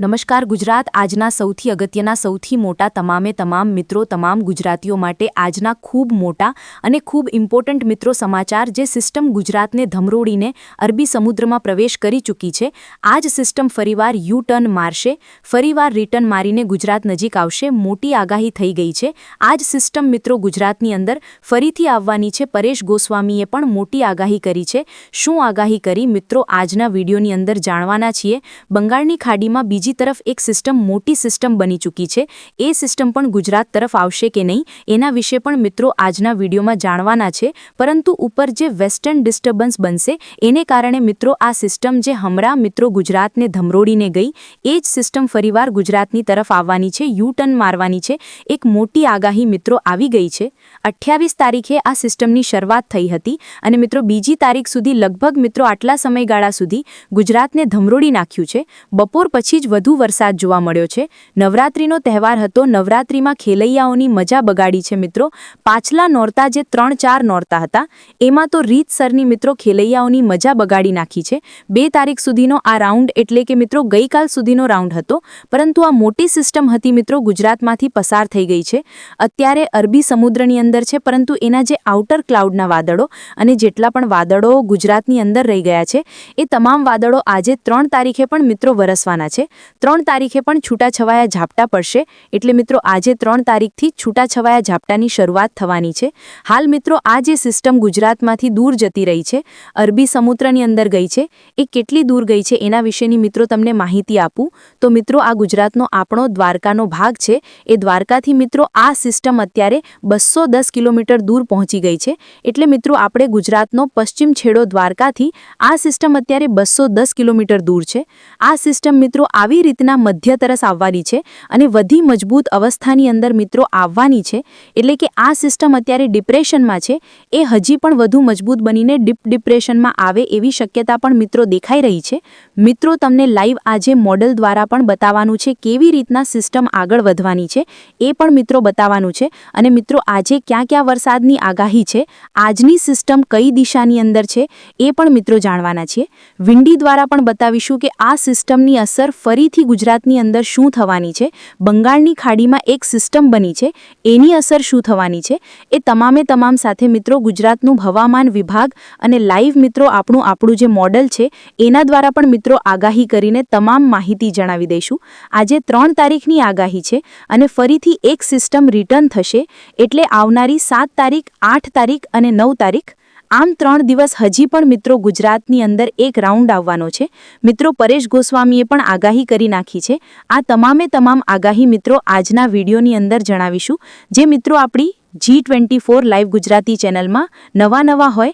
નમસ્કાર, ગુજરાત આજના સૌથી અગત્યના, સૌથી મોટા, તમામે તમામ મિત્રો, તમામ ગુજરાતીઓ માટે આજના ખૂબ મોટા અને ખૂબ ઇમ્પોર્ટન્ટ મિત્રો સમાચાર જે સિસ્ટમ ગુજરાતને ધમરોડીને અરબી સમુદ્રમાં પ્રવેશ કરી ચૂકી છે. આ જ સિસ્ટમ ફરીવાર યુ ટર્ન મારશે, ફરીવાર રિટર્ન મારીને ગુજરાત નજીક આવશે. મોટી આગાહી થઈ ગઈ છે. આ જ સિસ્ટમ મિત્રો ગુજરાતની અંદર ફરીથી આવવાની છે. પરેશ ગોસ્વામીએ પણ મોટી આગાહી કરી છે. શું આગાહી કરી? મિત્રો, આજના વિડીયોની અંદર જાણવાના છીએ, બંગાળની ખાડીમાં બીજી તરફ એક સિસ્ટમ મોટી સિસ્ટમ બની ચૂકી છે. એ સિસ્ટમ પણ ગુજરાત તરફ આવશે કે નહીં, એના વિશે પણ મિત્રો આજના વિડીયોમાં જાણવાના છે. પરંતુ ઉપર જે વેસ્ટર્ન ડિસ્ટર્બન્સ બનશે, એને કારણે મિત્રો આ સિસ્ટમ જે હમણાં મિત્રો ગુજરાતને ધમરોડીને ગઈ, એ જ સિસ્ટમ ફરીવાર ગુજરાતની તરફ આવવાની છે યુ ટર્ન મારવાની છે. એક મોટી આગાહી મિત્રો આવી ગઈ છે. અઠ્યાવીસ તારીખે આ સિસ્ટમની શરૂઆત થઈ હતી અને મિત્રો બીજી તારીખ સુધી લગભગ મિત્રો આટલા સમયગાળા સુધી ગુજરાતને ધમરોડી નાખ્યું છે. બપોર પછી જ વધુ વરસાદ જોવા મળ્યો છે. નવરાત્રિનો તહેવાર હતો. નવરાત્રિમાં ખેલૈયાઓની મજા બગાડી છે મિત્રો. પાછલા નોરતા જે ત્રણ ચાર નોરતા હતા, એમાં તો રીતસરની મિત્રો ખેલૈયાઓની મજા બગાડી નાખી છે. બે તારીખ સુધીનો આ રાઉન્ડ એટલે કે મિત્રો ગઈકાલ સુધીનો રાઉન્ડ હતો, પરંતુ આ મોટી સિસ્ટમ હતી મિત્રો ગુજરાતમાંથી પસાર થઈ ગઈ છે. અત્યારે અરબી સમુદ્રની અંદર છે, પરંતુ એના જે આઉટર ક્લાઉડના વાદળો અને જેટલા પણ વાદળો ગુજરાતની અંદર રહી ગયા છે, એ તમામ વાદળો આજે ત્રણ તારીખે પણ મિત્રો વરસવાના છે. ત્રણ તારીખે પણ છૂટાછવાયા ઝાપટા પડશે. એટલે મિત્રો, આજે ત્રણ તારીખથી છૂટાછવાયા ઝાપટાની શરૂઆત થવાની છે. હાલ મિત્રો, આ જે સિસ્ટમ ગુજરાતમાંથી દૂર જતી રહી છે, અરબી સમુદ્રની અંદર ગઈ છે, એ કેટલી દૂર ગઈ છે એના વિશેની મિત્રો તમને માહિતી આપું. તો મિત્રો, આ ગુજરાતનો આપણો દ્વારકાનો ભાગ છે. એ દ્વારકાથી મિત્રો, આ સિસ્ટમ અત્યારે બસો કિલોમીટર દૂર પહોંચી ગઈ છે. એટલે મિત્રો, આપણે ગુજરાતનો પશ્ચિમ છેડો દ્વારકાથી આ સિસ્ટમ અત્યારે બસો કિલોમીટર દૂર છે. આ સિસ્ટમ મિત્રો, આવી રીતના મધ્ય તરસ આવવાની છે અને વધી મજબૂત અવસ્થાની અંદર મિત્રો આવવાની છે. એટલે કે આ સિસ્ટમ અત્યારે ડિપ્રેશનમાં છે. એ હજી પણ વધુ મજબૂત બનીને ડીપ ડિપ્રેશનમાં આવે એવી શક્યતા પણ મિત્રો દેખાઈ રહી છે. મિત્રો તમને લાઈવ આજે મોડલ દ્વારા પણ બતાવવાનું છે કેવી રીતના સિસ્ટમ આગળ વધવાની છે. એ પણ મિત્રો બતાવવાનું છે. અને મિત્રો આજે ક્યાં ક્યાં વરસાદની આગાહી છે. આજની સિસ્ટમ કઈ દિશાની અંદર છે. એ પણ મિત્રો જાણવાના છીએ. વિંડી દ્વારા પણ બતાવીશું કે આ સિસ્ટમની અસર ફરીથી ગુજરાતની અંદર શું થવાની છે? બંગાળની ખાડીમાં એક સિસ્ટમ બની છે. એની અસર શું થવાની છે? એ તમામે તમામ સાથે મિત્રો ગુજરાતનું હવામાન વિભાગ અને લાઈવ મિત્રો આપણું આપણું જે મોડલ છે, એના દ્વારા પણ મિત્રો આગાહી કરીને તમામ માહિતી જણાવી દઈશું. આજે ત્રણ તારીખની આગાહી છે અને ફરીથી એક સિસ્ટમ રિટર્ન થશે એટલે આવનારી સાત તારીખ, આઠ તારીખ અને નવ તારીખ આમ ત્રણ દિવસ હજી પણ મિત્રો ગુજરાતની અંદર એક રાઉન્ડ આવવાનો છે. મિત્રો પરેશ ગોસ્વામીએ પણ આગાહી કરી નાખી છે. આ તમામે તમામ આગાહી મિત્રો આજના વિડીયોની અંદર જણાવીશું. જે મિત્રો આપણી G twenty four live Gujarati ચેનલમાં નવા નવા હોય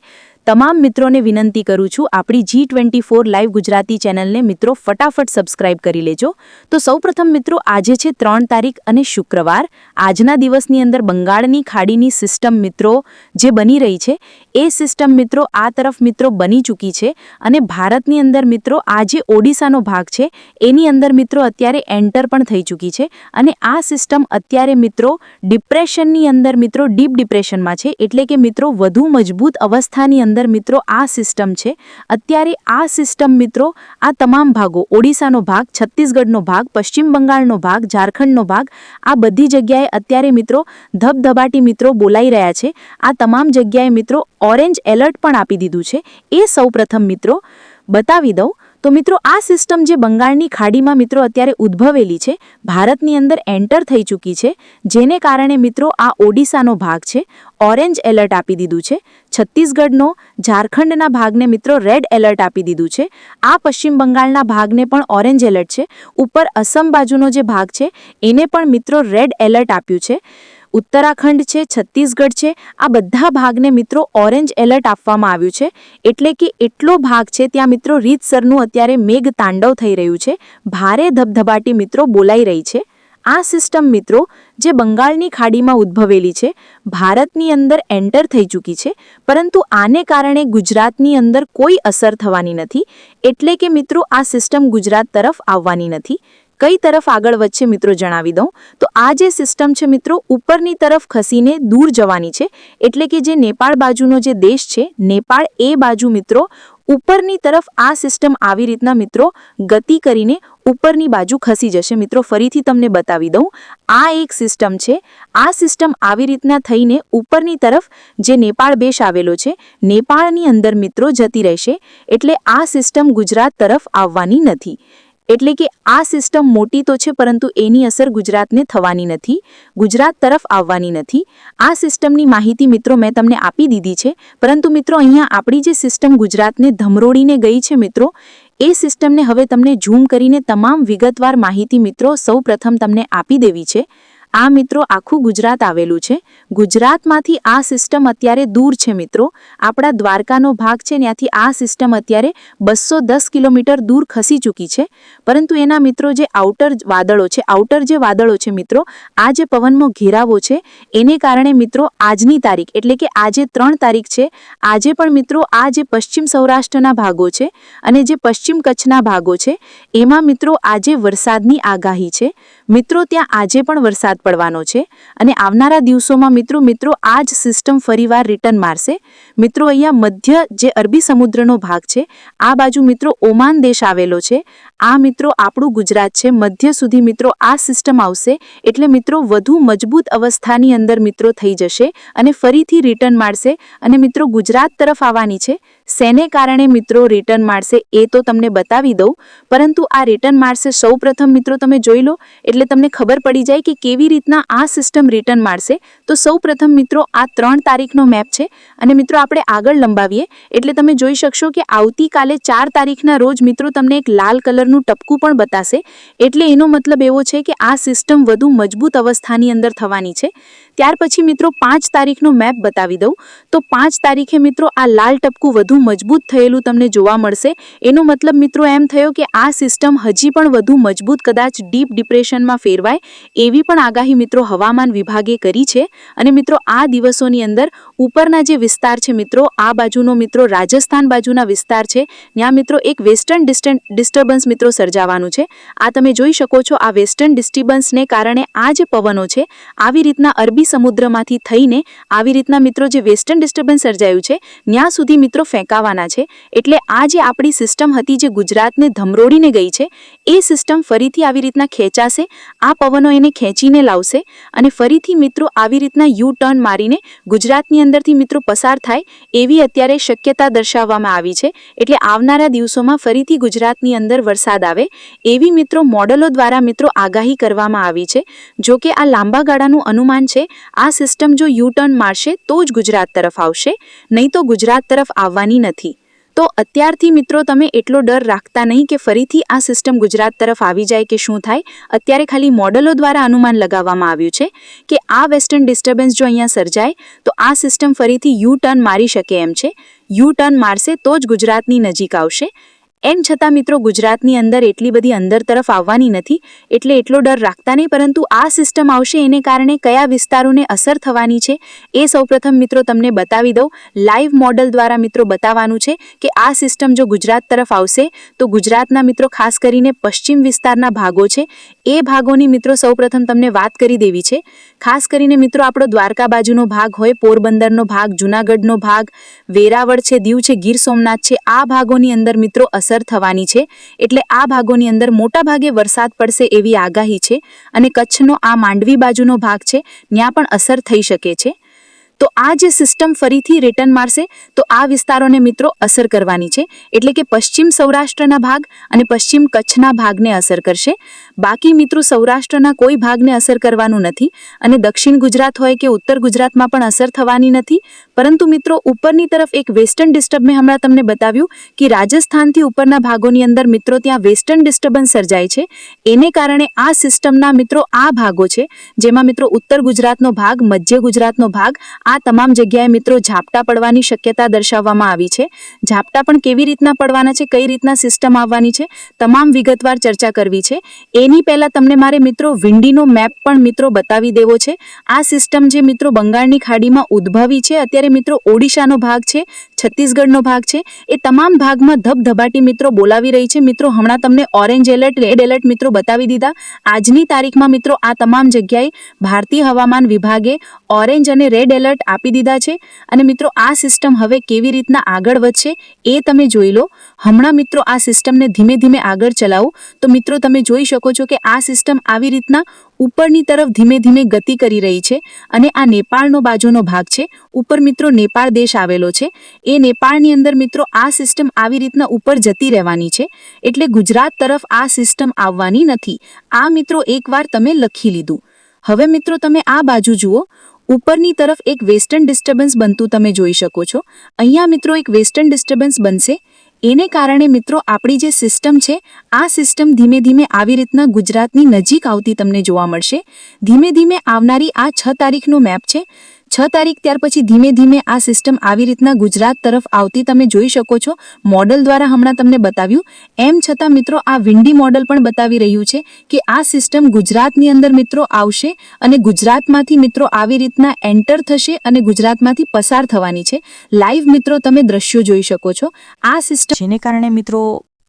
તમામ મિત્રોને વિનંતી કરું છું આપણી G twenty four live Gujarati ચેનલને મિત્રો ફટાફટ સબસ્ક્રાઇબ કરી લેજો. તો સૌપ્રથમ મિત્રો, આજે છે ત્રણ તારીખ અને શુક્રવાર. આજના દિવસની અંદર બંગાળની ખાડીની સિસ્ટમ મિત્રો જે બની રહી છે, એ સિસ્ટમ મિત્રો આ તરફ મિત્રો બની ચૂકી છે અને ભારતની અંદર મિત્રો આ જે ઓડિશાનો ભાગ છે, એની અંદર મિત્રો અત્યારે એન્ટર પણ થઈ ચૂકી છે અને આ સિસ્ટમ અત્યારે મિત્રો ડિપ્રેશનની અંદર મિત્રો ડીપ ડિપ્રેશનમાં છે. એટલે કે મિત્રો વધુ મજબૂત અવસ્થાની અંદર અંદર મિત્રો આ સિસ્ટમ છે. અત્યારે આ સિસ્ટમ મિત્રો આ તમામ ભાગો, ઓડિશાનો ભાગ, છત્તીસગઢનો ભાગ, પશ્ચિમ બંગાળનો ભાગ, ઝારખંડનો ભાગ, આ બધી જગ્યાએ અત્યારે મિત્રો ધબધબાટી મિત્રો બોલાઈ રહ્યા છે. આ તમામ જગ્યાએ મિત્રો ઓરેન્જ એલર્ટ પણ આપી દીધું છે. એ સૌપ્રથમ મિત્રો બતાવી દઉં તો મિત્રો, આ સિસ્ટમ જે બંગાળની ખાડીમાં મિત્રો અત્યારે ઉદ્ભવેલી છે, ભારતની અંદર એન્ટર થઈ ચૂકી છે, જેને કારણે મિત્રો આ ઓડિશાનો ભાગ છે, ઓરેન્જ એલર્ટ આપી દીધું છે, છત્તીસગઢનો ઝારખંડના ભાગને મિત્રો રેડ એલર્ટ આપી દીધું છે, આ પશ્ચિમ બંગાળના ભાગને પણ ઓરેન્જ એલર્ટ છે, ઉપર અસમ બાજુનો જે ભાગ છે, એને પણ મિત્રો રેડ એલર્ટ આપ્યું છે. ઉત્તરાખંડ છે, છત્તીસગઢ છે, આ બધા ભાગને મિત્રો ઓરેન્જ એલર્ટ આપવામાં આવ્યું છે. એટલે કે એટલો ભાગ છે, ત્યાં મિત્રો રીતસરનું અત્યારે મેઘ તાંડવ થઈ રહ્યું છે. ભારે ધબધબાટી મિત્રો બોલાઈ રહી છે. આ સિસ્ટમ મિત્રો, જે બંગાળની ખાડીમાં ઉદ્ભવેલી છે, ભારતની અંદર એન્ટર થઈ ચૂકી છે. પરંતુ આને કારણે ગુજરાતની અંદર કોઈ અસર થવાની નથી. એટલે કે મિત્રો, આ સિસ્ટમ ગુજરાત તરફ આવવાની નથી. કઈ તરફ આગળ વધશે મિત્રો જણાવી દઉં. તો આ જે સિસ્ટમ છે મિત્રો, ઉપરની તરફ ખસીને દૂર જવાની છે, એટલે કે જે નેપાળ બાજુનો જે દેશ છે, નેપાળ એ બાજુ મિત્રો, ઉપરની તરફ આ સિસ્ટમ આવી રીતના મિત્રો ગતિ કરીને ઉપરની બાજુ ખસી જશે. મિત્રો, ફરીથી તમને બતાવી દઉં. આ એક સિસ્ટમ છે. આ સિસ્ટમ આવી રીતના થઈને ઉપરની તરફ જે નેપાળ બેશ આવેલો છે, નેપાળની અંદર મિત્રો જતી રહેશે, એટલે આ સિસ્ટમ ગુજરાત તરફ આવવાની નથી. એટલે કે આ સિસ્ટમ મોટી તો છે, પરંતુ એની અસર ગુજરાતને થવાની નથી, ગુજરાત તરફ આવવાની નથી. આ સિસ્ટમની માહિતી મિત્રો મેં તમને આપી દીધી છે, પરંતુ મિત્રો અહીંયા આપણી જે સિસ્ટમ ગુજરાતને ધમરોડીને ગઈ છે મિત્રો, એ સિસ્ટમને હવે તમને ઝૂમ કરીને તમામ વિગતવાર માહિતી મિત્રો સૌ તમને આપી દેવી છે. આ મિત્રો આખું ગુજરાત આવેલું છે. ગુજરાતમાંથી આ સિસ્ટમ અત્યારે દૂર છે મિત્રો. આપણા દ્વારકાનો ભાગ છે, ત્યાંથી આ સિસ્ટમ અત્યારે બસો દસ કિલોમીટર દૂર ખસી ચૂકી છે. પરંતુ એના મિત્રો જે આઉટર વાદળો છે આઉટર જે વાદળો છે મિત્રો, આ જે પવનનો ઘેરાવો છે, એને કારણે મિત્રો આજની તારીખ, એટલે કે આજે ત્રણ તારીખ છે. આજે પણ મિત્રો આ જે પશ્ચિમ સૌરાષ્ટ્રના ભાગો છે અને જે પશ્ચિમ કચ્છના ભાગો છે, એમાં મિત્રો આજે વરસાદની આગાહી છે. મિત્રો, ત્યાં આજે પણ વરસાદ પડવાનો છે અને આવનારા દિવસોમાં મિત્રો મિત્રો, આ જ સિસ્ટમ ફરીવાર રિટર્ન મારશે. મિત્રો, અહીંયા મધ્ય જે અરબી સમુદ્રનો ભાગ છે, આ બાજુ મિત્રો ઓમાન દેશ આવેલો છે. આ મિત્રો આપણું ગુજરાત છે. મધ્ય સુધી મિત્રો આ સિસ્ટમ આવશે. એટલે મિત્રો, વધુ મજબૂત અવસ્થાની અંદર મિત્રો થઈ જશે અને ફરીથી રિટર્ન મારશે. અને મિત્રો, ગુજરાત તરફ આવવાની છે. શેને કારણે મિત્રો રિટર્ન મારશે, એ તો તમને બતાવી દઉં. પરંતુ આ રિટર્ન મારશે સૌ મિત્રો તમે જોઈ લો. એટલે તમને ખબર પડી જાય કે કેવી રીતના આ સિસ્ટમ રિટર્ન મારશે. તો સૌ મિત્રો, આ ત્રણ તારીખનો મેપ છે. અને મિત્રો આપણે આગળ લંબાવીએ, એટલે તમે જોઈ શકશો કે આવતીકાલે ચાર તારીખના રોજ મિત્રો તમને એક લાલ કલરનું ટપકું પણ બતાશે. એટલે એનો મતલબ એવો છે કે આ સિસ્ટમ વધુ મજબૂત અવસ્થાની અંદર થવાની છે. ત્યાર પછી મિત્રો પાંચ તારીખનો મેપ બતાવી દઉં. તો પાંચ તારીખે મિત્રો આ લાલ ટપકું વધુ મજબૂત થયેલું તમને જોવા મળશે. એનો મતલબ મિત્રો એમ થયો કે આ સિસ્ટમ હજી પણ વધુ મજબૂત, કદાચ ડીપ ડિપ્રેશનમાં ફેરવાય, એવી પણ આગાહી મિત્રો હવામાન વિભાગે કરી છે. અને મિત્રો આ દિવસોની અંદર ઉપરના જે વિસ્તાર છે મિત્રો. આ બાજુનો મિત્રો રાજસ્થાન બાજુના વિસ્તાર છે. ત્યાં મિત્રો એક વેસ્ટર્ન ડિસ્ટર્બન્સ મિત્રો સર્જાવાનું છે. આ તમે જોઈ શકો છો, આ વેસ્ટર્ન ડિસ્ટર્બન્સને કારણે આ જે પવનો છે. આવી રીતના અરબી સમુદ્રમાંથી થઈને આવી રીતના મિત્રો જે વેસ્ટર્ન ડિસ્ટર્બન્સ સર્જાયું છે, ત્યાં સુધી મિત્રો ફેંકાવાના છે. એટલે આ જે આપણી સિસ્ટમ હતી જે ગુજરાતને ધમરોડીને ગઈ છે, એ સિસ્ટમ ફરીથી આવી રીતના ખેંચાશે, આ પવનો એને ખેંચીને લાવશે અને ફરીથી મિત્રો આવી રીતના યુ ટર્ન મારીને ગુજરાતની અંદરથી મિત્રો પસાર થાય એવી અત્યારે શક્યતા દર્શાવવામાં આવી છે. એટલે આવનારા દિવસોમાં ફરીથી ગુજરાતની અંદર વરસાદ આવે એવી મિત્રો મોડલો દ્વારા મિત્રો આગાહી કરવામાં આવી છે. જો કે આ લાંબા ગાળાનું અનુમાન છે, આ સિસ્ટમ જો યુ ટર્ન મારશે તો જ ગુજરાત તરફ આવશે. નહીં તો ગુજરાત તરફ આવવાની નથી. તો અત્યારથી મિત્રો તમે એટલો ડર રાખતા નહીં કે ફરીથી આ સિસ્ટમ ગુજરાત તરફ આવી જાય કે શું થાય. અત્યારે ખાલી મોડલો દ્વારા અનુમાન લગાવવામાં આવ્યું છે કે આ વેસ્ટર્ન ડિસ્ટર્બન્સ જો અહીંયા સર્જાય, તો આ સિસ્ટમ ફરીથી યુ ટર્ન મારી શકે એમ છે. યુ ટર્ન મારશે તો જ ગુજરાતની નજીક આવશે. એમ છતાં મિત્રો ગુજરાતની અંદર એટલી બધી અંદર તરફ આવવાની નથી, એટલે એટલો ડર રાખતા નહીં, પરંતુ આ સિસ્ટમ આવશે એને કારણે કયા વિસ્તારોને અસર થવાની છે એ સૌપ્રથમ મિત્રો તમને બતાવી દઉં. લાઈવ મોડલ દ્વારા મિત્રો બતાવવાનું છે કે આ સિસ્ટમ જો ગુજરાત તરફ આવશે, તો ગુજરાતના મિત્રો ખાસ કરીને પશ્ચિમ વિસ્તારના ભાગો છે, એ ભાગોની મિત્રો સૌપ્રથમ તમને વાત કરી દેવી છે. ખાસ કરીને મિત્રો આપણો દ્વારકા બાજુનો ભાગ હોય, પોરબંદરનો ભાગ, જુનાગઢનો ભાગ, વેરાવળ છે, દીવ છે, ગીર સોમનાથ છે, આ ભાગોની અંદર મિત્રો અસર અસર થવાની છે. એટલે આ ભાગોની અંદર મોટા ભાગે વરસાદ પડશે એવી આગાહી છે અને કચ્છનો આ માંડવી બાજુનો ભાગ છે, ત્યાં પણ અસર થઈ શકે છે. તો આ જે સિસ્ટમ ફરીથી રિટર્ન મારશે, તો આ વિસ્તારોને મિત્રો અસર કરવાની છે. એટલે કે પશ્ચિમ સૌરાષ્ટ્રના ભાગ અને પશ્ચિમ કચ્છના ભાગને અસર કરશે. બાકી મિત્રો સૌરાષ્ટ્રના કોઈ ભાગને અસર કરવાનું નથી અને દક્ષિણ ગુજરાત હોય કે ઉત્તર ગુજરાતમાં પણ અસર થવાની નથી. પરંતુ મિત્રો ઉપરની તરફ એક વેસ્ટર્ન ડિસ્ટર્બ મેં હમણાં તમને બતાવ્યું કે રાજસ્થાનથી ઉપરના ભાગોની અંદર મિત્રો ત્યાં વેસ્ટર્ન ડિસ્ટર્બન્સ સર્જાય છે. એને કારણે આ સિસ્ટમના મિત્રો આ ભાગો છે, જેમાં મિત્રો ઉત્તર ગુજરાતનો ભાગ, મધ્ય ગુજરાતનો ભાગ આ તમામ જગ્યાએ મિત્રો ઝાપટા પડવાની શક્યતા દર્શાવવામાં આવી છે. ઝાપટા પણ કેવી રીતના પડવાના છે, કઈ રીતના સિસ્ટમ આવવાની છે, તમામ વિગતવાર ચર્ચા કરવી છે. એની પહેલાં તમને મારે મિત્રો વિંડીનો મેપ પણ મિત્રો બતાવી દેવો છે. આ સિસ્ટમ જે મિત્રો બંગાળની ખાડીમાં ઉદ્ભવી છે, અત્યારે મિત્રો ઓડિશાનો ભાગ છે, છત્તીસગઢનો ભાગ છે, એ તમામ ભાગમાં ધબધબાટી મિત્રો બોલાવી રહી છે. મિત્રો હમણાં તમને ઓરેન્જ એલર્ટ રેડ એલર્ટ મિત્રો બતાવી દીધા. આજની તારીખમાં મિત્રો આ તમામ જગ્યાએ ભારતીય હવામાન વિભાગે ઓરેન્જ અને રેડ એલર્ટ કોર્ડિનેટ આપી દીધા છે. અને મિત્રો, આ સિસ્ટમ હવે કેવી રીતના આગળ વધશે એ તમે જોઈ લો. હમણાં મિત્રો, આ સિસ્ટમને ધીમે ધીમે આગળ ચલાવો. તો મિત્રો, તમે જોઈ શકો છો કે આ સિસ્ટમ આવી રીતના ઉપરની તરફ ધીમે ધીમે ગતિ કરી રહી છે અને આ નેપાળનો બાજુનો ભાગ છે. ઉપર મિત્રો, નેપાળ દેશ આવેલો છે. એ નેપાળની અંદર મિત્રો, આ સિસ્ટમ આવી રીતના ઉપર જતી રહેવાની છે. એટલે ગુજરાત તરફ આ સિસ્ટમ આવવાની નથી. આ મિત્રો, એકવાર તમે લખી લીધું. હવે મિત્રો, તમે આ બાજુ જુઓ. ઉપરની તરફ એક વેસ્ટર્ન ડિસ્ટર્બન્સ બનતું તમે જોઈ શકો છો. અહીંયા મિત્રો એક વેસ્ટર્ન ડિસ્ટર્બન્સ બનશે. એને કારણે મિત્રો આપણી જે સિસ્ટમ છે, આ સિસ્ટમ ધીમે ધીમે આવી રીતના ગુજરાતની નજીક આવતી તમને જોવા મળશે. ધીમે ધીમે આવનારી આ છ તારીખનો મેપ છે. છ તારીખ ત્યાર પછી ધીમે ધીમે આ સિસ્ટમ આવી રીતના ગુજરાત તરફ આવતી તમે જોઈ શકો છો. મોડલ દ્વારા હમણાં તમને બતાવ્યું. એમ છતાં મિત્રો આ વિન્ડી મોડલ પણ બતાવી રહ્યું છે કે આ સિસ્ટમ ગુજરાતની અંદર મિત્રો આવશે અને ગુજરાતમાંથી મિત્રો આવી રીતના એન્ટર થશે અને ગુજરાતમાંથી પસાર થવાની છે. લાઈવ મિત્રો તમે દ્રશ્યો જોઈ શકો છો. આ સિસ્ટમ જેને કારણે મિત્રો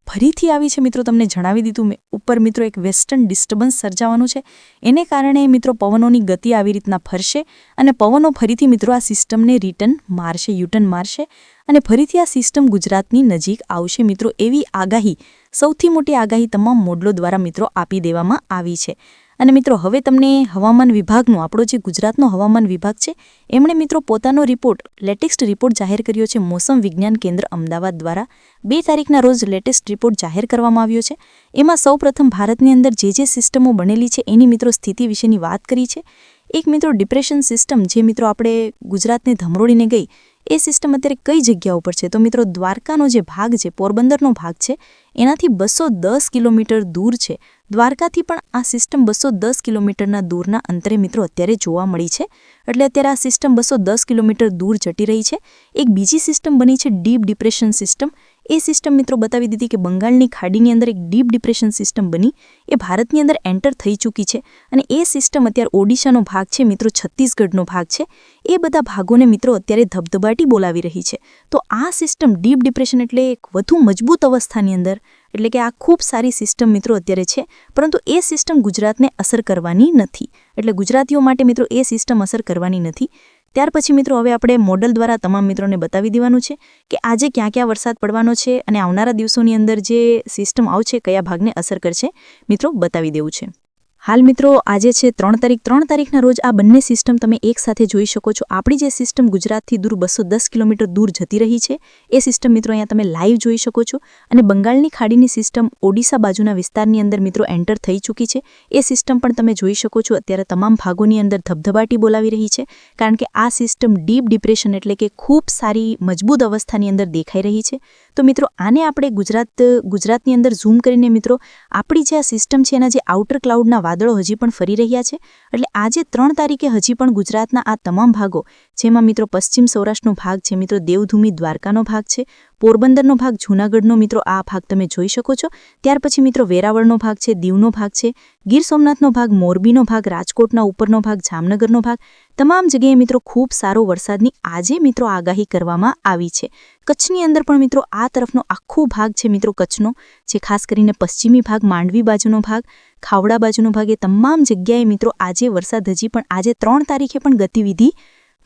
ફરીથી આવી છે મિત્રો, તમને જણાવી દીધું મેં. ઉપર મિત્રો એક વેસ્ટર્ન ડિસ્ટર્બન્સ સર્જાવાનું છે. એને કારણે મિત્રો પવનોની ગતિ આવી રીતના ફરશે અને પવનો ફરીથી મિત્રો આ સિસ્ટમને રિટર્ન મારશે યુટર્ન મારશે અને ફરીથી આ સિસ્ટમ ગુજરાતની નજીક આવશે મિત્રો. એવી આગાહી, સૌથી મોટી આગાહી તમામ મોડલો દ્વારા મિત્રો આપી દેવામાં આવી છે. અને મિત્રો, હવે તમને હવામાન વિભાગનો, આપણો જે ગુજરાતનો હવામાન વિભાગ છે, એમણે મિત્રો પોતાનો રિપોર્ટ લેટેસ્ટ રિપોર્ટ જાહેર કર્યો છે મોસમ વિજ્ઞાન કેન્દ્ર અમદાવાદ દ્વારા. બે તારીખના રોજ લેટેસ્ટ રિપોર્ટ જાહેર કરવામાં આવ્યો છે. એમાં સૌપ્રથમ ભારતની અંદર જે જે સિસ્ટમો બનેલી છે, એની મિત્રો સ્થિતિ વિશેની વાત કરી છે. એક મિત્રો ડિપ્રેશન સિસ્ટમ જે મિત્રો આપણે ગુજરાતને ધમરોડીને ગઈ એ સિસ્ટમ અત્યારે કઈ જગ્યા ઉપર છે? તો મિત્રો, દ્વારકાનો જે ભાગ છે, પોરબંદરનો ભાગ છે, એનાથી બસો દસ કિલોમીટર દૂર છે. દ્વારકાથી પણ આ સિસ્ટમ બસો દસ કિલોમીટરના દૂરના અંતરે મિત્રો અત્યારે જોવા મળી છે. એટલે અત્યારે આ સિસ્ટમ બસો દસ કિલોમીટર દૂર જટી રહી છે. એક બીજી સિસ્ટમ બની છે ડીપ ડિપ્રેશન સિસ્ટમ એ સિસ્ટમ મિત્રો બતાવી દીધી કે બંગાળની ખાડીની અંદર એક ડીપ ડિપ્રેશન સિસ્ટમ બની. એ ભારતની અંદર એન્ટર થઈ ચૂકી છે અને એ સિસ્ટમ અત્યારે ઓડિશાનો ભાગ છે, મિત્રો છત્તીસગઢનો ભાગ છે. એ બધા ભાગોને મિત્રો અત્યારે ધબધબાટી બોલાવી રહી છે. તો આ સિસ્ટમ ડીપ ડિપ્રેશન એટલે એક વધુ મજબૂત અવસ્થાની અંદર એટલે કે આ ખૂબ સારી સિસ્ટમ મિત્રો અત્યારે છે. પરંતુ એ સિસ્ટમ ગુજરાતને અસર કરવાની નથી. એટલે ગુજરાતીઓ માટે મિત્રો એ સિસ્ટમ અસર કરવાની નથી. ત્યાર પછી મિત્રો હવે આપણે મોડલ દ્વારા તમામ મિત્રોને બતાવી દેવાનું છે કે આજે ક્યાં ક્યાં વરસાદ પડવાનો છે અને આવનારા દિવસોની અંદર જે સિસ્ટમ આવશે કયા ભાગને અસર કરશે, મિત્રો બતાવી દેવું છે. હાલ મિત્રો, આજે છે ત્રણ તારીખ. ત્રણ તારીખના રોજ આ બંને સિસ્ટમ તમે એક સાથે જોઈ શકો છો. આપણી જે સિસ્ટમ ગુજરાતથી દૂર બસો દસ કિલોમીટર દૂર જતી રહી છે, એ સિસ્ટમ મિત્રો અહીંયા તમે લાઈવ જોઈ શકો છો. અને બંગાળની ખાડીની સિસ્ટમ ઓડિશા બાજુના વિસ્તારની અંદર મિત્રો એન્ટર થઈ ચૂકી છે. એ સિસ્ટમ પણ તમે જોઈ શકો છો. અત્યારે તમામ ભાગોની અંદર ધબધબાટી બોલાવી રહી છે. કારણ કે આ સિસ્ટમ ડીપ ડિપ્રેશન એટલે કે ખૂબ સારી મજબૂત અવસ્થાની અંદર દેખાઈ રહી છે. તો મિત્રો, આને આપણે ગુજરાત, ગુજરાતની અંદર ઝૂમ કરીને મિત્રો, આપણી જે આ સિસ્ટમ છે એના જે આઉટર ક્લાઉડના વાદળો હજી પણ ફરી રહ્યા છે. એટલે આજે ત્રણ તારીખે હજી પણ ગુજરાતના આ તમામ ભાગો, જેમાં મિત્રો પશ્ચિમ સૌરાષ્ટ્રનો ભાગ છે, મિત્રો દેવભૂમિ દ્વારકાનો ભાગ છે, પોરબંદરનો ભાગ, જૂનાગઢનો મિત્રો આ ભાગ તમે જોઈ શકો છો. ત્યાર પછી મિત્રો વેરાવળનો ભાગ છે, દીવનો ભાગ છે, ગીર સોમનાથનો ભાગ, મોરબીનો ભાગ, રાજકોટના ઉપરનો ભાગ, જામનગરનો ભાગ તમામ જગ્યાએ મિત્રો ખૂબ સારો વરસાદની આજે મિત્રો આગાહી કરવામાં આવી છે. કચ્છની અંદર પણ મિત્રો આ તરફનો આખો ભાગ છે મિત્રો કચ્છનો, જે ખાસ કરીને પશ્ચિમી ભાગ, માંડવી બાજુનો ભાગ, ખાવડા બાજુનો ભાગ, એ તમામ જગ્યાએ મિત્રો આજે વરસાદ હજી પણ આજે ત્રણ તારીખે પણ ગતિવિધિ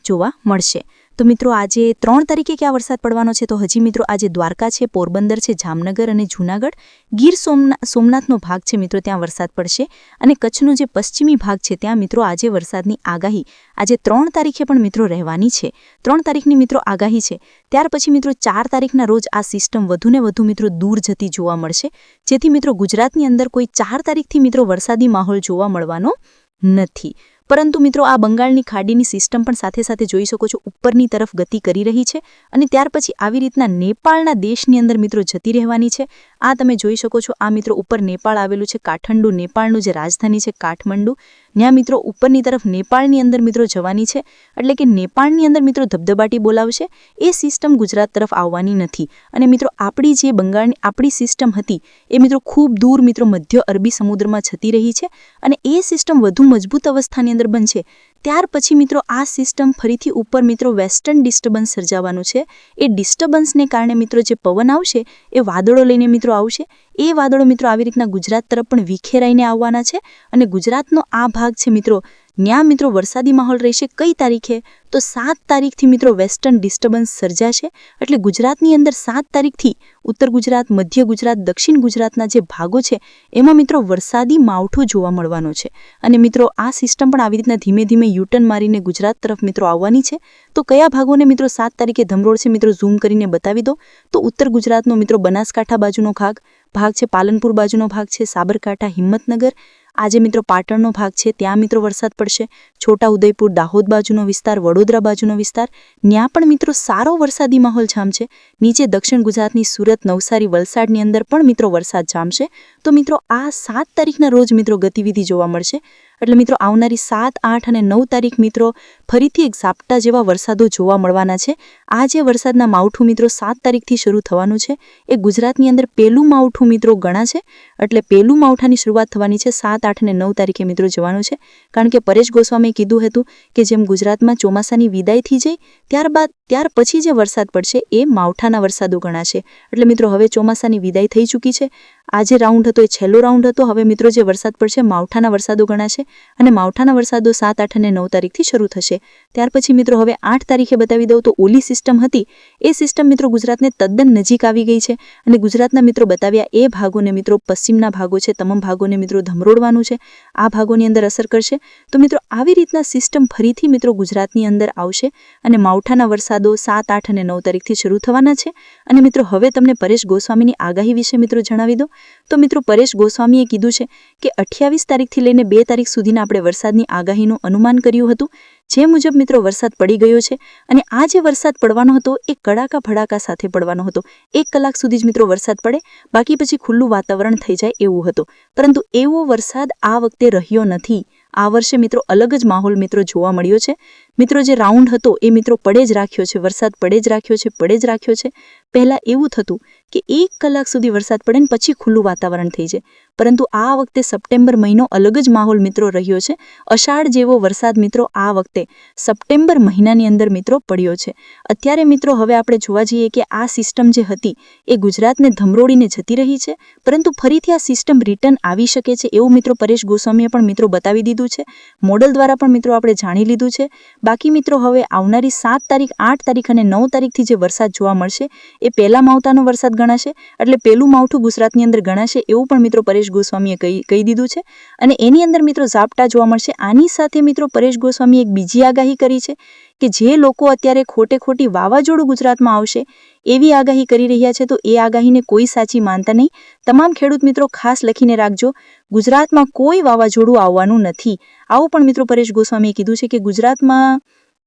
જોવા મળશે. તો મિત્રો આજે ત્રણ તારીખે ક્યાં વરસાદ પડવાનો છે? તો હજી મિત્રો આજે દ્વારકા છે, પોરબંદર છે, જામનગર અને જૂનાગઢ. ગીર સોમના, સોમનાથનો ભાગ છે મિત્રો, ત્યાં વરસાદ પડશે. અને કચ્છનો જે પશ્ચિમી ભાગ છે, ત્યાં મિત્રો આજે વરસાદની આગાહી. આજે ત્રણ તારીખે પણ મિત્રો રહેવાની છે. ત્રણ તારીખની મિત્રો આગાહી છે. ત્યાર પછી મિત્રો ચાર તારીખના રોજ આ સિસ્ટમ વધુને વધુ મિત્રો દૂર જતી જોવા મળશે. જેથી મિત્રો ગુજરાતની અંદર કોઈ ચાર તારીખથી મિત્રો વરસાદી માહોલ જોવા મળવાનો નથી. પરંતુ મિત્રો આ બંગાળની ખાડીની સિસ્ટમ પણ સાથે સાથે જોઈ શકો છો, ઉપરની તરફ ગતિ કરી રહી છે અને ત્યાર પછી આવી રીતના નેપાળના દેશની અંદર મિત્રો જતી રહેવાની છે. આ તમે જોઈ શકો છો, આ મિત્રો ઉપર નેપાળ આવેલું છે કાઠમંડુ નેપાળનું જે રાજધાની છે, કાઠમંડુ. ત્યાં મિત્રો ઉપરની તરફ નેપાળની અંદર મિત્રો જવાની છે, એટલે કે નેપાળની અંદર મિત્રો ધબધબાટી બોલાવશે, એ સિસ્ટમ ગુજરાત તરફ આવવાની નથી. અને મિત્રો આપણી જે બંગાળની, આપણી સિસ્ટમ હતી, એ મિત્રો ખૂબ દૂર મિત્રો મધ્ય અરબી સમુદ્રમાં જતી રહી છે, અને એ સિસ્ટમ વધુ મજબૂત અવસ્થાની અંદર બનશે. ત્યાર પછી મિત્રો આ સિસ્ટમ ફરીથી ઉપર મિત્રો વેસ્ટર્ન ડિસ્ટર્બન્સ સર્જાવાનું છે. એ ડિસ્ટર્બન્સને કારણે મિત્રો જે પવન આવશે, એ વાદળો લઈને મિત્રો આવશે. એ વાદળો મિત્રો આવી રીતના ગુજરાત તરફ પણ વિખેરાઈને આવવાના છે અને ગુજરાતનો આ ભાગ છે મિત્રો ન્યા મિત્રો વરસાદી માહોલ રહેશે કઈ તારીખે? તો સાત તારીખથી મિત્રો વેસ્ટર્ન ડિસ્ટર્બન્સ સર્જાશે. એટલે ગુજરાતની અંદર સાત તારીખથી ઉત્તર ગુજરાત, મધ્ય ગુજરાત, દક્ષિણ ગુજરાતના જે ભાગો છે, એમાં મિત્રો વરસાદી માવઠું જોવા મળવાનો છે. અને મિત્રો આ સિસ્ટમ પણ આવી રીતના ધીમે ધીમે યુટર્ન મારીને ગુજરાત તરફ મિત્રો આવવાની છે. તો કયા ભાગોને મિત્રો સાત તારીખે ધમરોળ છે મિત્રો ઝૂમ કરીને બતાવી દો. તો ઉત્તર ગુજરાતનો મિત્રો બનાસકાંઠા બાજુનો ભાગ ભાગ છે પાલનપુર બાજુનો ભાગ છે સાબરકાંઠા, હિંમતનગર આજે મિત્રો પાટણનો ભાગ છે, ત્યાં મિત્રો વરસાદ પડશે. છોટા ઉદયપુર, દાહોદ બાજુનો વિસ્તાર, વડોદરા બાજુનો વિસ્તાર, ત્યાં પણ મિત્રો સારો વરસાદી માહોલ જામશે. નીચે દક્ષિણ ગુજરાતની સુરત, નવસારી, વલસાડની અંદર પણ મિત્રો વરસાદ જામશે. તો મિત્રો આ સાત તારીખના રોજ મિત્રો ગતિવિધિ જોવા મળશે. એટલે મિત્રો, આવનારી સાત, આઠ અને નવ તારીખ મિત્રો, ફરીથી એક ઝાપટા જેવા વરસાદો જોવા મળવાના છે. આ જે વરસાદના માવઠું મિત્રો, સાત તારીખથી શરૂ થવાનું છે. એ ગુજરાતની અંદર પહેલું માવઠું મિત્રો ગણાશે એટલે પહેલું માવઠાની શરૂઆત થવાની છે સાત, આઠ અને નવ તારીખે મિત્રો જવાનું છે. કારણ કે પરેશ ગોસ્વામીએ કીધું હતું કે જેમ ગુજરાતમાં ચોમાસાની વિદાય થઈ જાય, ત્યારબાદ ત્યાર પછી જે વરસાદ પડશે એ માવઠાના વરસાદો ગણાશે. એટલે મિત્રો, હવે ચોમાસાની વિદાય થઈ ચૂકી છે. આ રાઉન્ડ હતો, એ છેલ્લો રાઉન્ડ હતો. હવે મિત્રો, જે વરસાદ પડશે, માવઠાના વરસાદો ગણાશે. અને માવઠાના વરસાદો સાત, આઠ અને નવ તારીખથી શરૂ થશે. ત્યાર પછી મિત્રો, હવે આઠ તારીખે બતાવી દઉં તો ઓલી સિસ્ટમ હતી. એ સિસ્ટમ મિત્રો ગુજરાતને તદ્દન નજીક આવી ગઈ છે. અને ગુજરાતના મિત્રો બતાવ્યા એ ભાગોને મિત્રો પશ્ચિમના ભાગો છે, તમામ ભાગોને મિત્રો ધમરોડવાનું છે. આ ભાગોની અંદર અસર કરશે. તો મિત્રો, આવી રીતના સિસ્ટમ ફરીથી મિત્રો ગુજરાતની અંદર આવશે. અને માવઠાના વરસાદો સાત, આઠ અને નવ તારીખથી શરૂ થવાના છે. અને મિત્રો, હવે તમને પરેશ ગોસ્વામીની આગાહી વિશે મિત્રો જણાવી દો તો મિત્રો, પરેશ ગોસ્વામીએ કીધું છે કે અઠ્યાવીસ તારીખથી લઈને બે તારીખ સુધીના આપણે વરસાદની આગાહીનું અનુમાન કર્યું હતું. જે મુજબ મિત્રો, વરસાદ પડી ગયો છે અને આ જે વરસાદ પડવાનો હતો, એ કડાકા ભડાકા સાથે પડવાનો હતો. એક કલાક સુધી જ મિત્રો વરસાદ પડે, બાકી પછી ખુલ્લું વાતાવરણ થઈ જાય એવું હતું. પરંતુ એવો વરસાદ આ વખતે રહ્યો નથી. આ વર્ષે મિત્રો અલગ જ માહોલ મિત્રો જોવા મળ્યો છે. મિત્રો જે રાઉન્ડ હતો એ મિત્રો પડે જ રાખ્યો છે. વરસાદ પડે જ રાખ્યો છે, પડે જ રાખ્યો છે. પહેલાં એવું થતું કે એક કલાક સુધી વરસાદ પડે ને પછી ખુલ્લું વાતાવરણ થઈ જાય. પરંતુ આ વખતે સપ્ટેમ્બર મહિનો અલગ જ માહોલ મિત્રો રહ્યો છે. અષાઢ જેવો વરસાદ મિત્રો આ વખતે સપ્ટેમ્બર મહિનાની અંદર મિત્રો પડ્યો છે. અત્યારે મિત્રો હવે આપણે જોવા જઈએ કે આ સિસ્ટમ જે હતી એ ગુજરાતને ધમરોડીને જતી રહી છે. પરંતુ ફરીથી આ સિસ્ટમ રિટર્ન આવી શકે છે એવું મિત્રો પરેશ ગોસ્વામીએ પણ મિત્રો બતાવી દીધું છે. મોડલ દ્વારા પણ મિત્રો આપણે જાણી લીધું છે. બાકી મિત્રો હવે આવનારી સાત તારીખ, આઠ તારીખ અને નવ તારીખથી જે વરસાદ જોવા મળશે એ પહેલા માવતાનો વરસાદ ગણાશે, એટલે પહેલું માવઠું ગુજરાતની અંદર ગણાશે એવું પણ મિત્રો પરેશ ગોસ્વામીએ કહી કહી દીધું છે. અને એની અંદર મિત્રો ઝાપટા જોવા મળશે. આની સાથે મિત્રો પરેશ ગોસ્વામીએ એક બીજી આગાહી કરી છે કે જે લોકો અત્યારે ખોટે ખોટી વાવાઝોડું ગુજરાતમાં આવશે, એવી આગાહી કરી રહ્યા છે, તો એ આગાહીને કોઈ સાચી માનતા નહીં. તમામ ખેડૂત મિત્રો ખાસ લખીને રાખજો, ગુજરાતમાં કોઈ વાવાઝોડું આવવાનું નથી. આવું પણ મિત્રો પરેશ ગોસ્વામીએ કીધું છે કે ગુજરાતમાં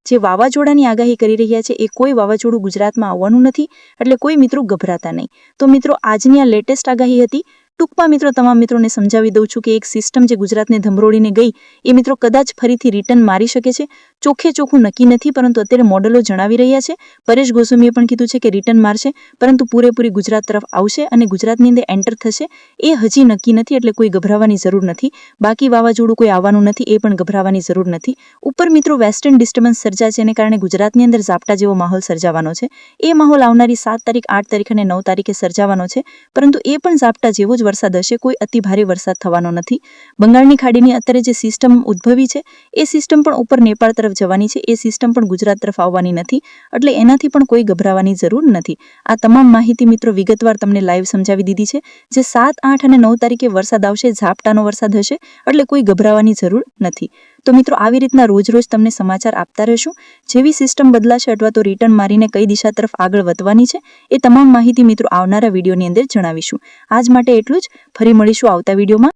જે વાવાઝોડાની આગાહી કરી રહ્યા છે, એ કોઈ વાવાઝોડું ગુજરાતમાં આવવાનું નથી, એટલે કોઈ મિત્રો ગભરાતા નહીં. તો મિત્રો, આજની આ લેટેસ્ટ આગાહી હતી ટૂંકમાં મિત્રો તમામ મિત્રોને સમજાવી દઉં છું કે એક સિસ્ટમ જે ગુજરાતને ધમરોડીને ગઈ, એ મિત્રો કદાચ ફરીથી રિટર્ન મારી શકે છે. ચોખ્ખે ચોખ્ખું નક્કી નથી, પરંતુ અત્યારે મોડલો જણાવી રહ્યા છે. પરેશ ગોસ્વામીએ પણ કીધું છે કે રિટર્ન મારશે, પરંતુ પૂરેપૂરી ગુજરાત તરફ આવશે અને ગુજરાતની અંદર એન્ટર થશે, એ હજી નક્કી નથી, એટલે કોઈ ગભરાવાની જરૂર નથી. બાકી વાવાઝોડું કોઈ આવવાનું નથી, એ પણ ગભરાવાની જરૂર નથી. ઉપર મિત્રો વેસ્ટર્ન ડિસ્ટર્બન્સ સર્જાય છે, એને કારણે ગુજરાતની અંદર ઝાપટા જેવો માહોલ સર્જાવાનો છે. એ માહોલ આવનારી સાત તારીખ, આઠ તારીખ અને નવ તારીખે સર્જાવાનો છે, પરંતુ એ પણ ઝાપટા જેવો જ વરસાદ હશે, કોઈ અતિ ભારે વરસાદ થવાનો નથી. બંગાળની ખાડીની અત્યારે જે સિસ્ટમ ઉદ્ભવી છે, એ સિસ્ટમ પણ ઉપર નેપાળ તરફ જવાની છે, એ સિસ્ટમ પણ ગુજરાત તરફ આવવાની નથી, એટલે એનાથી પણ કોઈ ગભરાવાની જરૂર નથી. આ તમામ માહિતી મિત્રો વિગતવાર તમને લાઈવ સમજાવી દીધી છે, જે સાત, આઠ અને નવ તારીખે વરસાદ આવશે, ઝાપટાનો વરસાદ હશે, એટલે કોઈ ગભરાવાની જરૂર નથી. તો મિત્રો, આવી રીતના રોજ રોજ તમને સમાચાર આપતા રહેશું. જેવી સિસ્ટમ બદલાશે અથવા તો રિટર્ન મારીને કઈ દિશા તરફ આગળ વધવાની છે, એ તમામ માહિતી મિત્રો આવનારા વિડીયોની અંદર જણાવીશું. આજ માટે એટલું જ. ફરી મળીશું આવતા વિડીયોમાં.